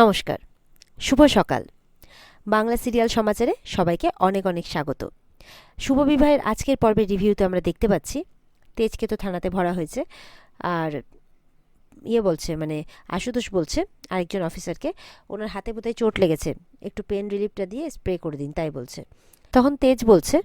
নমস্কার, শুভ সকাল। বাংলা সিরিয়াল সমাচারে সবাইকে অনেক অনেক স্বাগত। শুভ বিবাহের আজকের পর্বের রিভিউতে আমরা দেখতে পাচ্ছি, তেজকে তো থানাতে ভরা হয়েছে, আর ইয়ে বলছে মানে আশুতোষ বলছে, আরেকজন অফিসারকে, ওনার হাতে বোধহয় চোট লেগেছে, একটু পেন রিলিফটা দিয়ে স্প্রে করে দিন, তাই বলছে। তখন তেজ বলছে,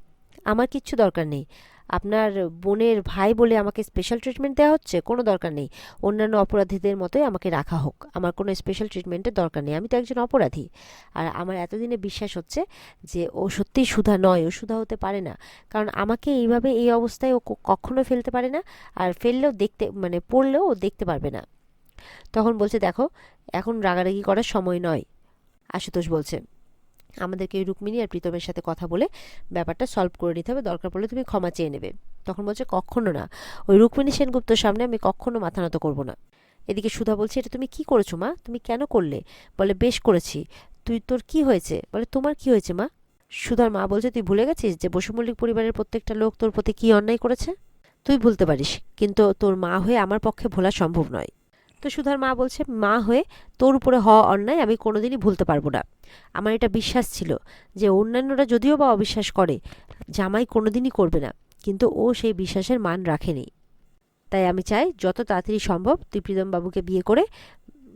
আমার কিচ্ছু দরকার নেই আপনার বোনের ভাই বলে আমাকে স্পেশাল ট্রিটমেন্ট দেওয়া হচ্ছে? কোনো দরকার নেই। অন্যান্য অপরাধীদের মতোই আমাকে রাখা হোক। আমার কোনো স্পেশাল ট্রিটমেন্টের দরকার নেই। আমি তো একজন অপরাধী। আর আমার এতদিনে বিশ্বাস হচ্ছে যে ও সত্যিই সুধা নয়। ও সুধা হতে পারে না। কারণ আমাকে এইভাবে এই অবস্থায় ও কখনো ফেলতে পারে না। আর ফেললেও দেখতে মানে পড়লেও ও দেখতে পারবে না। তখন বলছে, দেখো, এখন রাগারাগি করার সময় নয়। আশুতোষ বলছে আমাদেরকে রুক্মিণী আর প্রীতমের সাথে কথা বলে ব্যাপারটা সলভ করে নিতে হবে। দরকার পড়লে তুমি ক্ষমা চেয়ে নেবে। তখন বলছে, কখনো না। ওই রুক্মিণী সেনগুপ্তর সামনে আমি কখনো মাথা নত করব না। এদিকে সুধা বলছে, এটা তুমি কি করেছ মা? তুমি কেন করলে? বলে, বেশ করেছি। তুই, তোর কি হয়েছে? বলে, তোমার কি হয়েছে মা? সুধার মা বলছে, তুই ভুলে গেছিস যে বসুমল্লিক পরিবারের প্রত্যেকটা লোক তোর প্রতি কি অন্যায় করেছে? তুই ভুলতে পারিস, কিন্তু তোর মা হয়ে আমার পক্ষে ভোলা সম্ভব নয়। তো সুধার মা বলছে, মা হয়ে তোর উপরে হওয়া অন্যায় আমি কোনোদিনই ভুলতে পারব না। আমার এটা বিশ্বাস ছিল যে অন্যান্যরা যদিও বা অবিশ্বাস করে, জামাই কোনোদিনই করবে না। কিন্তু ও সেই বিশ্বাসের মান রাখেনি। তাই আমি চাই যত তাড়াতাড়ি সম্ভব তুই প্রীতমবাবুকে বিয়ে করে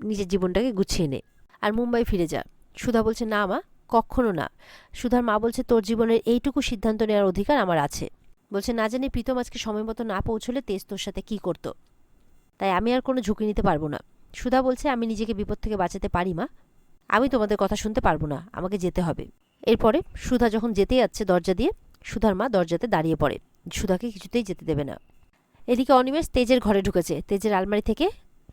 নিজের জীবনটাকে গুছিয়ে নে। আর মুম্বাই ফিরে যা। সুধা বলছে, না মা, কখনো না। সুধার মা বলছে, তোর জীবনের এইটুকু সিদ্ধান্ত নেওয়ার অধিকার আমার আছে। বলছে, না জানি প্রীতম আজকে সময় মতো না পৌঁছলে তেজ তোর সাথে কি করতো? তাই আমি আর কোনো ঝুঁকি নিতে পারব না। সুধা বলছে, আমি নিজেকে বিপদ থেকে বাঁচাতে পারি মা। আমি তোমাদের কথা শুনতে পারব না, আমাকে যেতে হবে। এরপরে সুধা যখন যেতে যাচ্ছে দরজা দিয়ে, সুধার মা দরজাতে দাঁড়িয়ে পড়ে। সুধাকে কিছুতেই যেতে দেবে না। এদিকে অনিমেষ তেজের ঘরে ঢুকেছে। তেজের আলমারি থেকে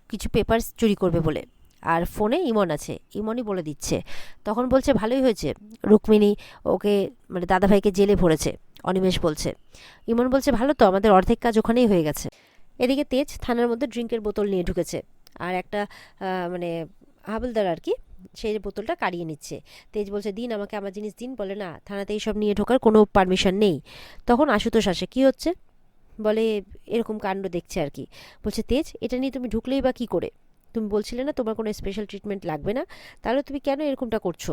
কিছু পেপার চুরি করবে বলে। আর ফোনে ইমন আছে। ইমনই বলে দিচ্ছে। তখন বলছে, ভালোই হয়েছে। রুক্মিণী ওকে মানে দাদাভাইকে জেলে ভরেছে। অনিমেষ বলছে। ইমন বলছে, ভালো তো, আমাদের অর্ধেক কাজ ওখানেই হয়ে গেছে। এদিকে তেজ থানার মধ্যে ড্রিঙ্কের বোতল নিয়ে ঢুকেছে। আর একটা মানে হাবলদার আর কি সেই বোতলটা কাড়িয়ে নিচ্ছে। তেজ বলছে, দিন, আমাকে আমার জিনিস দিন, বলে না, থানাতে এইসব নিয়ে ঢোকার কোনো পারমিশন নেই। তখন আশুতোষ আসে, কী হচ্ছে? বলে, এরকম কাণ্ড দেখছে আর কি। বলছে, তেজ, এটা নিয়ে তুমি ঢুকলেই বা কী করে? তুমি বলছিলে না তোমার কোনো স্পেশাল ট্রিটমেন্ট লাগবে না? তাহলে তুমি কেন এরকমটা করছ?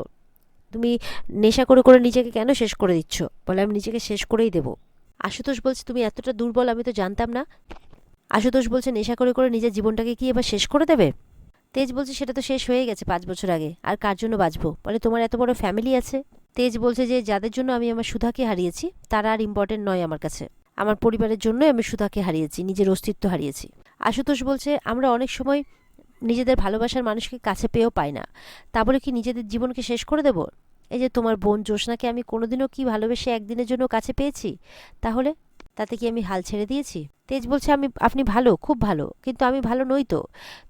তুমি নেশা করে করে নিজেকে কেন শেষ করে দিচ্ছ? বলে, আমি নিজেকে শেষ করেই দেবো। আশুতোষ বলছে, তুমি এতটা দুর্বল, আমি তো জানতাম না। আশুতোষ বলছে, নেশা করে করে নিজের জীবনটাকে কি এবার শেষ করে দেবে? তেজ বলছে, সেটা তো শেষ হয়ে গেছে পাঁচ বছর আগে। আর কার জন্য বাঁচবো? বলে, তোমার এত বড় ফ্যামিলি আছে? তেজ বলছে যে, যাদের জন্য আমি আমার সুধাকে হারিয়েছি, তারা আর ইম্পর্টেন্ট নয় আমার কাছে। আমার পরিবারের জন্যই আমি সুধাকে হারিয়েছি, নিজের অস্তিত্ব হারিয়েছি। আশুতোষ বলছে, আমরা অনেক সময় নিজেদের ভালোবাসার মানুষকে কাছে পেয়েও পাই না। তা বলে কি নিজেদের জীবনকে শেষ করে দেব? এই যে তোমার বোন জ্যোৎস্নাকে আমি কোনোদিনও কি ভালোবেসে একদিনের জন্য কাছে পেয়েছি? তাহলে তাতে কি আমি হাল ছেড়ে দিয়েছি? তেজ বলছে, আমি, আপনি ভালো, খুব ভালো, কিন্তু আমি ভালো নই তো।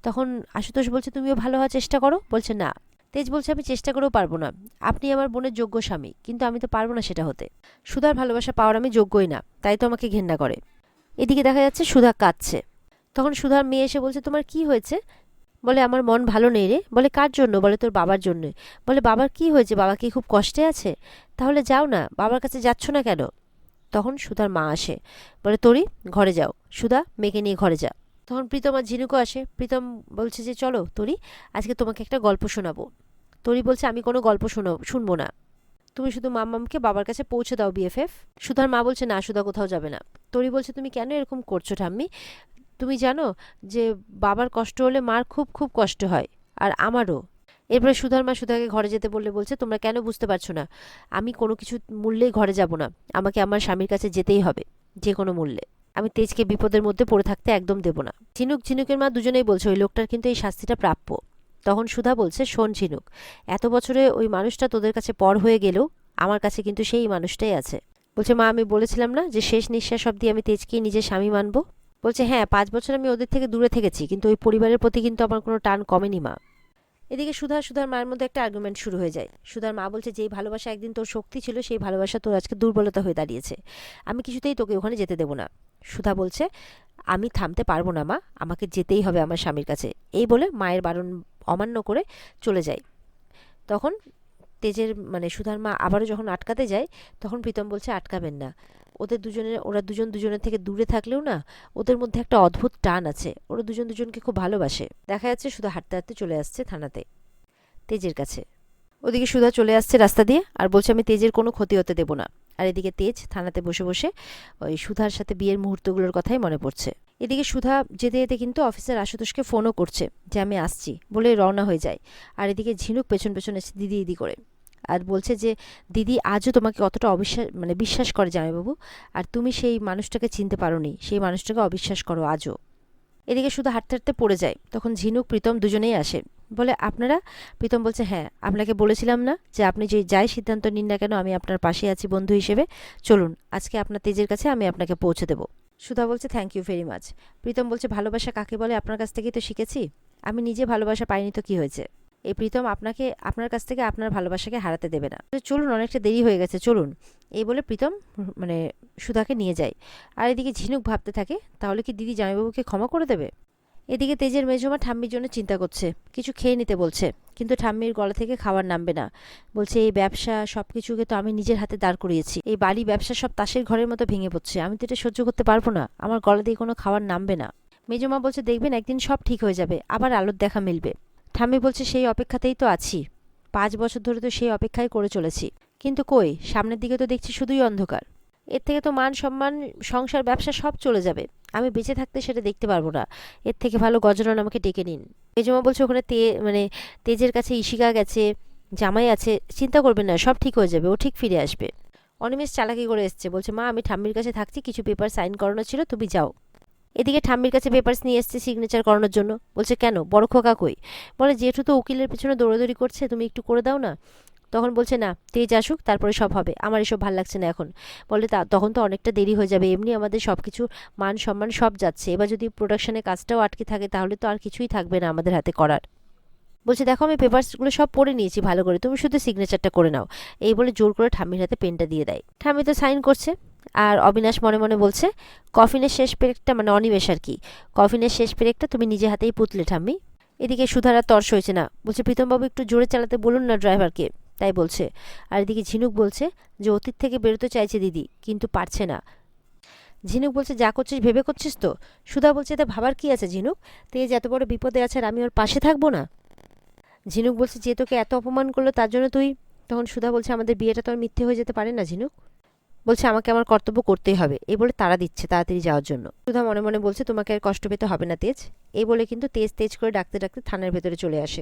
তখন আশুতোষ বলছে, তুমিও ভালো হওয়ার চেষ্টা করো? বলছে, না। তেজ বলছে, আমি চেষ্টা করেও পারব না। আপনি আমার বোনের যোগ্য স্বামী, কিন্তু আমি তো পারব না সেটা হতে। সুধার ভালোবাসা পাওয়ার আমি যোগ্যই না, তাই তো আমাকে ঘেন্না করে। এদিকে দেখা যাচ্ছে, সুধা কাঁদছে। তখন সুধার মেয়ে এসে বলছে, তোমার কি হয়েছে? বলে, আমার মন ভালো নেই রে। বলে, কার জন্য? বলে, তোর বাবার জন্য। বলে, বাবার কি হয়েছে? বাবা কি খুব কষ্টে আছে? তাহলে যাও না, বাবার কাছে যাচ্ছ না কেন? তখন সুধার মা আসে। বলে, তরি, ঘরে যাও। সুধা, মেয়েকে নিয়ে ঘরে যা। তখন প্রীতম আর ঝিনুকও আসে। প্রীতম বলছে যে, চলো, তরি, আজকে তোমাকে একটা গল্প শোনাবো। তরি বলছে, আমি কোনো গল্প শোনো, শুনব না। তুমি শুধু মাম্মামকে বাবার কাছে পৌঁছে দাও বিএফএফ সুধার মা বলছে, না, সুধা কোথাও যাবে না। তরি বলছে, তুমি কেন এরকম করছ ঠাম্মি? তুমি জানো যে, বাবার কষ্ট হলে মার খুব খুব কষ্ট হয়, আর আমারও। এরপরে সুধার মা সুধাকে ঘরে যেতে বললে, বলছে, তোমরা কেন বুঝতে পারছ না? আমি কোনো কিছু মূল্যেই ঘরে যাব না। আমাকে আমার স্বামীর কাছে যেতেই হবে, যে কোনো মূল্যে। আমি তেজকে বিপদের মধ্যে পড়ে থাকতে একদম দেব না। ঝিনুক ঝিনুকের মা দুজনেই বলছে, ওই লোকটার কিন্তু এই শাস্তিটা প্রাপ্য। তখন সুধা বলছে, শোন ঝিনুক, এত বছরে ওই মানুষটা তোদের কাছে পর হয়ে গেলেও আমার কাছে কিন্তু সেই মানুষটাই আছে। বলছে, মা, আমি বলেছিলাম না যে শেষ নিঃশ্বাস অব্দি আমি তেজকেই নিজের স্বামী মানবো? বলছে হ্যাঁ পাঁচ বছর আমি ওদের থেকে দূরে থেকেছি, কিন্তু ওই পরিবারের প্রতি কিন্তু আমার কোনো টান কমেনি, মা। এদিকে সুধা, সুধার মায়ের মধ্যে একটা আর্গুমেন্ট শুরু হয়ে যায়। সুধার মা বলছে, যেই ভালোবাসা একদিন তোর শক্তি ছিল, সেই ভালোবাসা তোর আজকে দুর্বলতা হয়ে দাঁড়িয়েছে। আমি কিছুতেই তোকে ওখানে যেতে দেবো না। সুধা বলছে, আমি থামতে পারব না মা, আমাকে যেতেই হবে আমার স্বামীর কাছে। এই বলে মায়ের বারণ অমান্য করে চলে যায়। তখন তেজের মানে সুধার মা আবারও যখন আটকাতে যায়, তখন প্রীতম বলছে, আটকাবেন না। ওদের দুজনের, ওরা দুজন দুজনের থেকে দূরে থাকলেও না, ওদের মধ্যে একটা অদ্ভুত টান আছে। ওরা দুজন দুজনকে খুব ভালোবাসে। দেখা যাচ্ছে সুধা হাঁটতে হাঁটতে চলে আসছে থানাতে, তেজের কাছে। ওদিকে সুধা চলে আসছে রাস্তা দিয়ে আর বলছে, আমি তেজের কোনো ক্ষতি হতে দেবো না। আর এদিকে তেজ থানাতে বসে বসে ওই সুধার সাথে বিয়ের মুহূর্তগুলোর কথাই মনে পড়ছে। এদিকে সুধা যেতে যেতে কিন্তু অফিসার আশুতোষকে ফোনও করছে যে, আমি আসছি। বলে রওনা হয়ে যায়। আর এদিকে ঝিনুক পেছন পেছন এসে দিদি দিদি করে। আর বলছে যে, দিদি, আজও তোমাকে অতটা অবিশ্বাস মানে বিশ্বাস করে জামাইবাবু। আর তুমি সেই মানুষটাকে চিনতে পারো নি সেই মানুষটাকে অবিশ্বাস করো আজও। এদিকে শুধু হাঁটতে হাঁটতে পড়ে যায়। তখন ঝিনুক প্রীতম দুজনেই আসে। বলে, আপনারা? প্রীতম বলছে হ্যাঁ আপনাকে বলেছিলাম না যে আপনি যে যাই সিদ্ধান্ত নিন না কেন, আমি আপনার পাশে আছি বন্ধু হিসেবে। চলুন, আজকে আপনার তেজের কাছে আমি আপনাকে পৌঁছে দেবো। সুধা বলছে, thank you very much. Pritam বলছে, ভালোবাসা কাকে বলে? আপনার কাছ থেকেই তো শিখেছি। আমি নিজে ভালোবাসা পাইনি তো কি হয়েছে? এই প্রীতম আপনাকে, আপনার কাছ থেকে আপনার ভালোবাসাকে হারাতে দেবে না। চলুন, অনেকটা দেরি হয়ে গেছে, চলুন। এই বলে প্রীতম মানে সুধাকে নিয়ে যায়। আর এদিকে ঝিনুক ভাবতে থাকে, তাহলে কি দিদি জামাইবাবুকে ক্ষমা করে দেবে? এদিকে তেজের মেজমা ঠাম্মির জন্য চিন্তা করছে, কিছু খেয়ে নিতে বলছে, কিন্তু ঠাম্মির গলা থেকে খাবার নামবে না। বলছে, এই ব্যবসা সব কিছুকে তো আমি নিজের হাতে দাঁড় করিয়েছি। এই বাড়ি ব্যবসা সব তাসের ঘরের মতো ভেঙে পড়ছে, আমি তো এটা সহ্য করতে পারব না। আমার গলা দিয়ে কোনো খাবার নামবে না। মেজমা বলছে, দেখবেন, একদিন সব ঠিক হয়ে যাবে, আবার আলোর দেখা মিলবে। ঠাম্মি বলছে, সেই অপেক্ষাতেই তো আছি। পাঁচ বছর ধরে তো সেই অপেক্ষাই করে চলেছি। কিন্তু কই, সামনের দিকে তো দেখছি শুধুই অন্ধকার। এর থেকে তো মান সম্মান, সংসার, ব্যবসা সব চলে যাবে। আমি বেঁচে থাকতে সেটা দেখতে পারব না। এর থেকে ভালো গজনন আমাকে ডেকে নিন। মেজমা বলছে, ওখানে তে মানে তেজের কাছে ইশিকা গেছে, জামাই আছে, চিন্তা করবেন না, সব ঠিক হয়ে যাবে, ও ঠিক ফিরে আসবে। অনিমেষ চালাকি করে এসছে, বলছে, মা, আমি ঠাম্মির কাছে থাকছি, কিছু পেপার সাইন করানো ছিল, তুমি যাও। এদিকে ঠাম্মির কাছে পেপারস নিয়ে এসছে সিগনেচার করানোর জন্য। বলছে, কেন? বড় খোকা কই? বলে, জেঠু তো উকিলের পিছনে দৌড়াদৌড়ি করছে, তুমি একটু করে দাও না। তখন বলছে, না, তেজ আসুক, তারপরে সব হবে। আমার এসব ভালো লাগছে না এখন। বলে, তা, তখন তো অনেকটা দেরি হয়ে যাবে। এমনি আমাদের সব কিছু মান সম্মান সব যাচ্ছে। এবার যদি প্রোডাকশনের কাজটাও আটকে থাকে, তাহলে তো আর কিছুই থাকবে না আমাদের হাতে করার। বলছে, দেখো, আমি পেপারসগুলো সব পড়ে নিয়েছি ভালো করে। তুমি শুধু সিগনেচারটা করে নাও। এই বলে জোর করে ঠাম্মির হাতে পেনটা দিয়ে দেয়। ঠাম্মি তো সাইন করছে। আর অবিনাশ মনে মনে বলছে, কফিনের শেষ পেরেকটা মানে অনিমেষ আর কি। কফিনের শেষ পেরেকটা তুমি নিজে হাতেই পুতলে, ঠাম্মি। এদিকে সুধারা তর্স হয়েছে, না, বলছে, প্রীতমবাবু, একটু জোরে চালাতে বলুন না ড্রাইভারকে। তাই বলছে। আর এদিকে ঝিনুক বলছে, যে অতীত থেকে বেরোতে চাইছে দিদি, কিন্তু পারছে না। ঝিনুক বলছে, যা করছিস, ভেবে করছিস তো? সুধা বলছে তা ভাবার কি আছে ঝিনুক? তেজ এত বড় বিপদে আছে আর আমি ওর পাশে থাকব না? ঝিনুক বলছে, যে তোকে এত অপমান করল তার জন্য তুই? তখন সুধা বলছে, আমাদের বিয়েটা তো আর মিথ্যে হয়ে যেতে পারে না ঝিনুক? বলছে, আমাকে আমার কর্তব্য করতেই হবে। এই বলে তারা দিচ্ছে তাড়াতাড়ি যাওয়ার জন্য। সুধা মনে মনে বলছে, তোমাকে আর কষ্ট পেতে হবে না, তেজ। এই বলে কিন্তু তেজ তেজ করে ডাকতে ডাকতে থানার ভেতরে চলে আসে।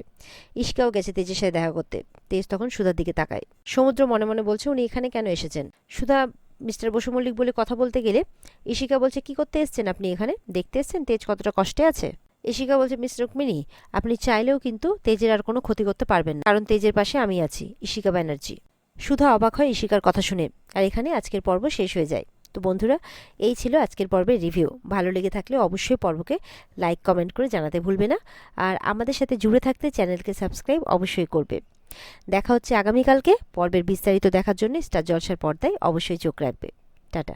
ইস্কাও গেছে তেজের সাথে দেখা করতে। তেজ তখন সুধার দিকে তাকায়। সমুদ্র মনে মনে বলছে, উনি এখানে কেন এসেছেন? সুধা মিস্টার বসু মল্লিক বলে কথা বলতে গেলে ইশিকা বলছে, কি করতে এসছেন আপনি এখানে? দেখতে এসছেন তেজ কতটা কষ্টে আছে? ইশিকা বলছে, মিস রুক্মিণী, আপনি চাইলেও কিন্তু তেজের আর কোনো ক্ষতি করতে পারবেন না, কারণ তেজের পাশে আমি আছি, ইশিকা ব্যানার্জি। সুধা অবাক হয় ইশিকার কথা শুনে। আর এখানে আজকের পর্ব শেষ হয়ে যায়। তো বন্ধুরা, এই ছিল আজকের পর্বের রিভিউ। ভালো লেগে থাকলে অবশ্যই পর্বকে লাইক, কমেন্ট করে জানাতে ভুলবে না। আর আমাদের সাথে জুড়ে থাকতে চ্যানেলকে সাবস্ক্রাইব অবশ্যই করবে। দেখা হচ্ছে আগামীকালকে। পর্বের বিস্তারিত দেখার জন্য স্টার জলসার পর্দায় অবশ্যই চোখ রাখবে। টাটা।